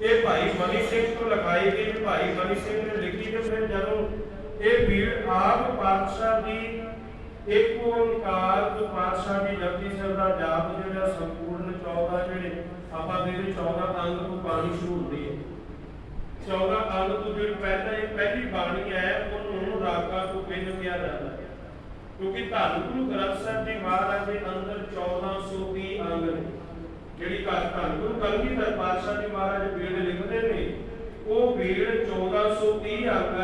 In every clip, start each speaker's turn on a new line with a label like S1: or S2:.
S1: ਇਹ ਭਾਈ ਮਨੀ ਸਿੰਘ ਤੋਂ ਲਿਖਾਈ ਗਈ ਭਾਈ ਮਨੀ ਸਿੰਘ ਨੇ ਲਿਖੀ ਤੇ ਫਿਰ ਜਦੋਂ ਇਹ ਵੀਰ ਆਪ ਪਾਤਸ਼ਾਹ ਦੀ ਇੱਕ ਓੰਕਾਰ ਤੋਂ ਪਾਤਸ਼ਾਹ ਦੀ ਜਪਜੀ ਸਾਹਿਬ ਦਾ ਜਾਪ ਜਿਹੜਾ ਸੰਪੂਰਨ 14 ਜਿਹੜੇ ਆਪਾਂ ਦੇ 14 ਅੰਗ ਤੋਂ ਬਾਣੀ ਸ਼ੁਰੂ ਹੁੰਦੀ ਹੈ। 14 ਅੰਗ ਤੋਂ ਜਿਹੜੀ ਪਹਿਲਾਂ ਇਹ ਪਹਿਲੀ ਬਾਣੀ ਹੈ, ਉਹਨੂੰ ਰਾਗਾ ਤੋਂ ਬਿਨ ਕਿਹਾ ਜਾਂਦਾ ਹੈ। ਕਿਉਂਕਿ ਧੰਨ ਗੁਰੂ ਗ੍ਰੰਥ ਸਾਹਿਬ ਜੀ ਮਹਾਰਾਜ ਦੇ ਅੰਦਰ 1420 ਅੰਗ ਨੇ। ਜਿਹੜੀ ਘਰ ਧੰਨ ਗੁਰੂ ਕਲਗੀਧਰ ਪਾਤਸ਼ਾਹ ਜੀ ਮਹਾਰਾਜ ਬੀੜ ਲਿਖਦੇ ਨੇ, ਉਹ ਬੀੜ 1430 ਅੰਗ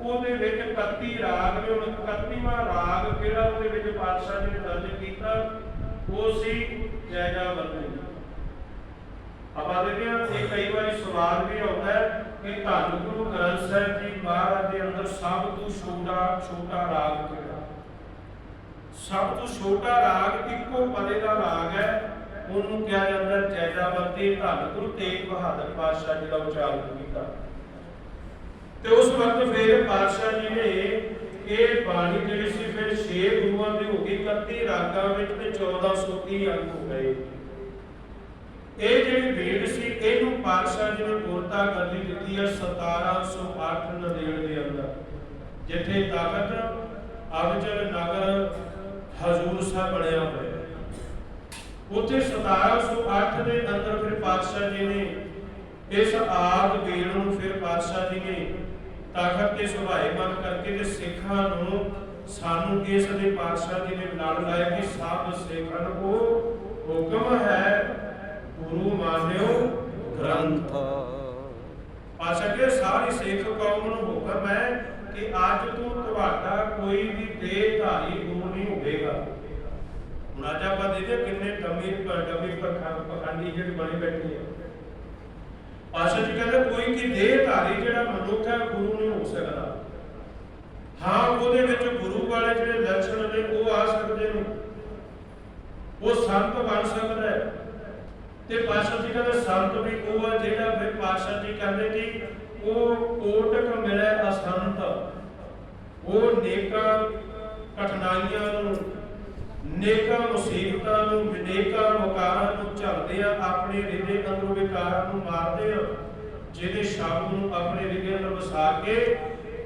S1: ਉਹਦੇ ਵਿੱਚ 31 ਰਾਗ ਨੇ ਉਹ 31ਵਾਂ ਰਾਗ ਕਿਹੜਾ ਉਹਦੇ ਵਿੱਚ ਪਾਤਸ਼ਾਹ ਜੀ ਨੇ ਦਰਜ ਕੀਤਾ? ਉਹ ਸੀ ਜੈਜਾ ਵਰਨੇ ਆਪਾਂ ਦੇਖਦੇ ਇਹ ਕਈ ਵਾਰੀ ਸਵਾਲ ਵੀ ਆਉਂਦਾ ਹੈ ਕਿ ਧੰਨ ਗੁਰੂ ਗ੍ਰੰਥ ਸਾਹਿਬ ਜੀ ਮਹਾਰਾਜ ਦੇ ਅੰਦਰ ਸਭ ਤੋਂ ਛੋਟਾ ਛੋਟਾ ਰਾਗ ਕਿਹੜਾ? ਸਭ ਤੋਂ ਛੋਟਾ ਰਾਗ ਇੱਕੋ ਪਦੇ ਦਾ ਰਾਗ ਉਹਨੂੰ ਕਿਹਾ ਜਾਂਦਾ ਹੈ ਧੰਨ ਗੁਰੂ ਤੇਗ ਬਹਾਦਰ ਪਾਤਸ਼ਾਹ ਜੀ ਦਾ ਉਚਾਰਨ ਕੀਤਾ। ਤੇ ਉਸ ਵਕਤ ਫਿਰ ਪਾਤਸ਼ਾਹ ਜੀ ਨੇ ਇਹ ਬਾਣੀ ਜਿਹੜੀ ਸੀ, ਫਿਰ 6 ਗੁਰੂਆਂ ਦੇ ਹੋ ਗਈ 31 ਰਾਗਾਂ ਵਿੱਚ ਤੇ 1430 ਅੰਗ ਹੋ ਗਏ। ਇਹ ਜਿਹੜੀ ਭੇਡ ਸੀ, ਇਹਨੂੰ ਪਾਤਸ਼ਾਹ ਜੀ ਨੇ ਪੂਰਤਾ ਕਰਨੀ ਦਿੱਤੀ ਹੈ 1708 ਨਦੇੜ ਦੇ ਅੰਦਰ, ਜਿੱਥੇ ਤਾਕਤ ਅਬਚਲ ਨਗਰ ਹਜ਼ੂਰ ਸਾਹਿਬ ਬਣਿਆ ਹੋਇਆ ਉੱਥੇ 1708 ਦੇ ਅੰਦਰ ਫਿਰ ਪਾਤਸ਼ਾਹ ਜੀ ਨੇ ਇਸ ਆਦ ਵੀਰ ਨੂੰ ਫਿਰ ਪਾਤਸ਼ਾਹ ਜੀ ਨੇ ਤਖਤ ਤੇ ਸੁਭਾਏਮਨ ਕਰਕੇ ਤੇ ਸਿੱਖਾਂ ਨੂੰ ਸਾਨੂੰ ਇਸ ਦੇ ਪਾਤਸ਼ਾਹ ਜੀ ਨੇ ਲੜ ਲਾਇਆ ਕਿ ਸਭ ਸਿੱਖਾਂ ਨੂੰ ਹੁਕਮ ਹੈ, ਗੁਰੂ ਮਾਨਿਓ ਗ੍ਰੰਥ। ਪਾਤਸ਼ਾਹ ਜੀ, ਸਾਰੀ ਸਿੱਖ ਕੌਮ ਨੂੰ ਹੁਕਮ ਹੈ ਕਿ ਅੱਜ ਤੋਂ ਤੁਹਾਡਾ ਕੋਈ ਵੀ ਦੇਹਧਾਰੀ ਹੁਣ ਅੱਜ ਆਪਾਂ ਦੇਖਦੇ ਕਿੰਨੇ ਡਮੀ ਡਮੀ ਪਖੰਡੀ ਜਿਹੜੇ ਬਣੇ ਬੈਠੇ ਆ। ਪਾਸ਼ਾ ਜੀ ਕਹਿੰਦੇ, ਕੋਈ ਕੀ ਦੇਹਧਾਰੀ ਜਿਹੜਾ ਮਨੁੱਖ ਹੈ, ਗੁਰੂ ਨਹੀਂ ਹੋ ਸਕਦਾ। ਹਾਂ, ਉਹਦੇ ਵਿੱਚ ਗੁਰੂ ਵਾਲੇ ਜਿਹੜੇ ਲੱਛਣ ਨੇ ਉਹ ਆ ਸਕਦੇ ਨੇ। ਉਹ ਸੰਤ ਬਣ ਸਕਦਾ ਹੈ। ਤੇ ਪਾਸ਼ਾ ਜੀ ਕਹਿੰਦੇ, ਸੰਤ ਵੀ ਉਹ ਹੈ ਜਿਹੜਾ ਫਿਰ ਪਾਸ਼ਾ ਜੀ ਕਹਿੰਦੇ ਕਿ ਉਹ ਕੋਟਕ ਮਿਲੇ ਅਸੰਤ। ਉਹ ਨੇਕਾਂ ਕਠਿਨਾਈਆਂ ਨੂੰ ਨੇਕਾਂ ਮੁਸੀਬਤਾਂ ਨੂੰ ਵਿਨੇਕਾਂ ਵਕਾਰਾਂ ਨੂੰ ਝੱਲਦੇ ਆ, ਆਪਣੇ ਹਿਰਦੇ ਅੰਦਰੋਂ ਵਿਕਾਰਾਂ ਨੂੰ ਮਾਰਦੇ ਆ। ਜਿਹਦੇ ਸ਼ਬਦ ਨੂੰ ਆਪਣੇ ਹਿਰਦੇ ਅੰਦਰ ਵਸਾ ਕੇ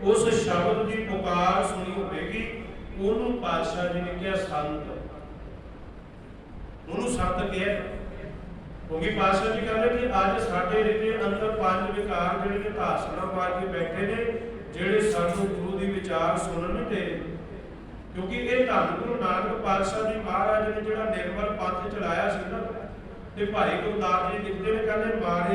S1: ਉਸ ਸ਼ਬਦ ਦੀ ਪੁਕਾਰ ਸੁਣੀ ਹੋਵੇਗੀ, ਉਹਨੂੰ ਪਾਤਸ਼ਾਹ ਜੀ ਨੇ ਕਿਹਾ, ਸੰਤ। ਉਹਨੂੰ ਸੰਤ ਕਿਹਾ। ਕਿਉਂਕਿ ਪਾਤਸ਼ਾਹ ਜੀ ਕਹਿੰਦੇ ਕਿ ਅੱਜ ਸਾਡੇ ਹਿਰਦੇ ਅੰਦਰ ਪੰਜ ਵਿਕਾਰ ਜਿਹੜੇ ਧਾਸਣਾ ਮਾਰ ਕੇ ਬੈਠੇ ਨੇ, ਜਿਹੜੇ ਸਾਨੂੰ ਗੁਰੂ ਦੀ ਵਿਚਾਰ ਸੁਣਨ ਨਹੀਂ ਕਿਉਂਕਿ ਇਹ ਧੰਨ ਗੁਰੂ ਨਾਨਕ ਪਾਤਸ਼ਾਹ ਜੀ ਮਹਾਰਾਜ ਨੇ ਜਿਹੜਾ ਨਿਰਮਲ ਪੰਥ ਚਲਾਇਆ ਸੀ ਨਾ, ਤੇ ਭਾਈ ਗੁਰਦਾਸ ਜੀ ਲਿਖਦੇ ਨੇ ਕਹਿੰਦੇ, ਮਾਰੇ